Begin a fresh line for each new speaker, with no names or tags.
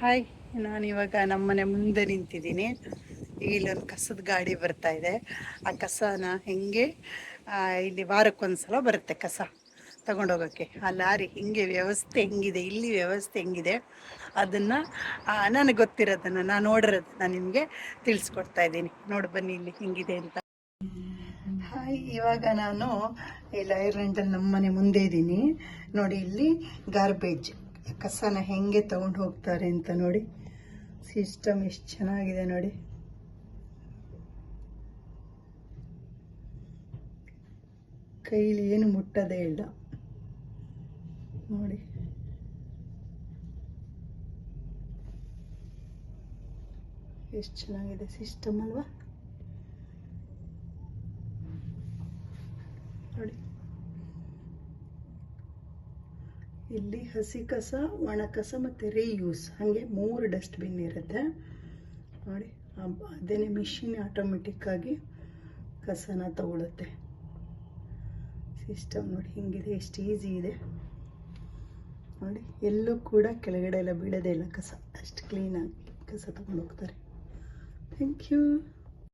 Hi ನಾನು ಇವಾಗ ನಮ್ಮನೆ ಮುಂದೆ ನಿಂತಿದ್ದೀನಿ. ಇಲ್ಲೊಂದು ಕಸದ ಗಾಡಿ ಬರ್ತಾ ಇದೆ. ಆ ಕಸನ ಹೆಂಗೆ ಇಲ್ಲಿ ವಾರಕ್ಕೊಂದ್ಸಲ ಬರುತ್ತೆ ಕಸ ತಗೊಂಡೋಗೋಕ್ಕೆ. ಆ ಲಾರಿ ಹಿಂಗೆ, ವ್ಯವಸ್ಥೆ ಹೆಂಗಿದೆ, ಇಲ್ಲಿ ವ್ಯವಸ್ಥೆ ಹೆಂಗಿದೆ, ಅದನ್ನು ನನಗೆ ಗೊತ್ತಿರೋದನ್ನು ನಾನು ನೋಡಿರೋದನ್ನ ನಿಮಗೆ ತಿಳಿಸ್ಕೊಡ್ತಾ ಇದ್ದೀನಿ. ನೋಡಿ ಬನ್ನಿ ಇಲ್ಲಿ ಹೆಂಗಿದೆ ಅಂತ. ಹಾಯ್ ಇವಾಗ ನಾನು ಇಲ್ಲಿ ಐರ್ಲೆಂಡಲ್ಲಿ ನಮ್ಮ ಮನೆ ಮುಂದೆ ಇದ್ದೀನಿ. ನೋಡಿ, ಇಲ್ಲಿ ಗಾರ್ಬೇಜ್ ಕಸನ ಹೆಂಗೆ ತಗೊಂಡು ಹೋಗ್ತಾರೆ ಅಂತ ನೋಡಿ. ಸಿಸ್ಟಮ್ ಎಷ್ಟು ಚೆನ್ನಾಗಿದೆ ನೋಡಿ. ಕೈಲಿ ಏನು ಮುಟ್ಟದೇ ಇಲ್ಲ. ನೋಡಿ. ಎಷ್ಟು ಚೆನ್ನಾಗಿದೆ ಸಿಸ್ಟಮ್ ಅಲ್ವಾ? ನೋಡಿ. ಇಲ್ಲಿ ಹಸಿ ಕಸ, ಒಣ ಕಸ ಮತ್ತು ರೀಯೂಸ್ ಹಾಗೆ ಮೂರು ಡಸ್ಟ್ಬಿನ್ ಇರುತ್ತೆ. ನೋಡಿ ಅದೇನೇ ಮಿಷಿನ್ ಆಟೋಮೆಟಿಕ್ಕಾಗಿ ಕಸನ ತಗೊಳುತ್ತೆ. ಸಿಸ್ಟಮ್ ನೋಡಿ ಹಿಂಗಿದೆ, ಎಷ್ಟು ಈಸಿ ಇದೆ. ನೋಡಿ, ಎಲ್ಲೂ ಕೂಡ ಕೆಳಗಡೆ ಎಲ್ಲ ಬೀಳೋದೇ ಇಲ್ಲ ಕಸ. ಅಷ್ಟು ಕ್ಲೀನಾಗಿ ಕಸ ತಗೊಂಡು ಥ್ಯಾಂಕ್ ಯು